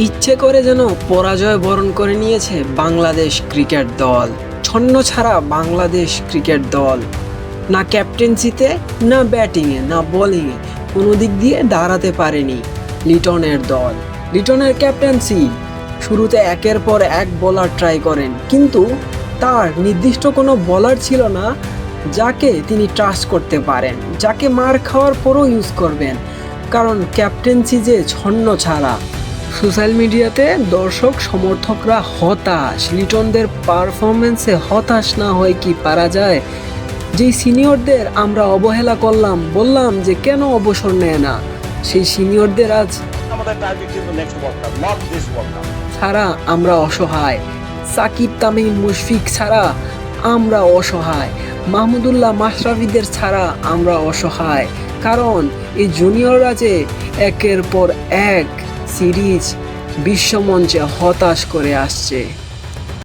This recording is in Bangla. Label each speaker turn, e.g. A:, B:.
A: ইচ্ছে করে যেন পরাজয় বরণ করে নিয়েছে বাংলাদেশ ক্রিকেট দল। ছন্ন ছাড়া বাংলাদেশ ক্রিকেট দল। না ক্যাপ্টেন্সিতে, না ব্যাটিংয়ে, না বোলিংয়ে কোনো দিক দিয়ে দাঁড়াতে পারেনি লিটনের দল। লিটনের ক্যাপ্টেন্সি শুরুতে একের পর এক বলার ট্রাই করেন, কিন্তু তার নির্দিষ্ট কোনো বলার ছিল না যাকে তিনি ট্রাস্ট করতে পারেন, যাকে মার খাওয়ার পরও ইউজ করবেন। কারণ ক্যাপ্টেন্সি যে ছন্ন ছাড়া। সোশ্যাল মিডিয়াতে দর্শক সমর্থকরা হতাশ। লিটনদের পারফরমেন্সে হতাশ না হয়ে কি পারা যায়? যেই সিনিয়রদের আমরা অবহেলা করলাম বললাম যে কেন অবসর নেয় না? সেই সিনিয়রদের আজ ছাড়া আমরা অসহায়। সাকিব তামিম মুশফিক ছাড়া আমরা অসহায়। মাহমুদুল্লাহ মাশরাফিদের ছাড়া আমরা অসহায়। কারণ এই জুনিয়ররা যে একের পর এক সিরিজ বিশ্বমঞ্চে হতাশ করে আসছে।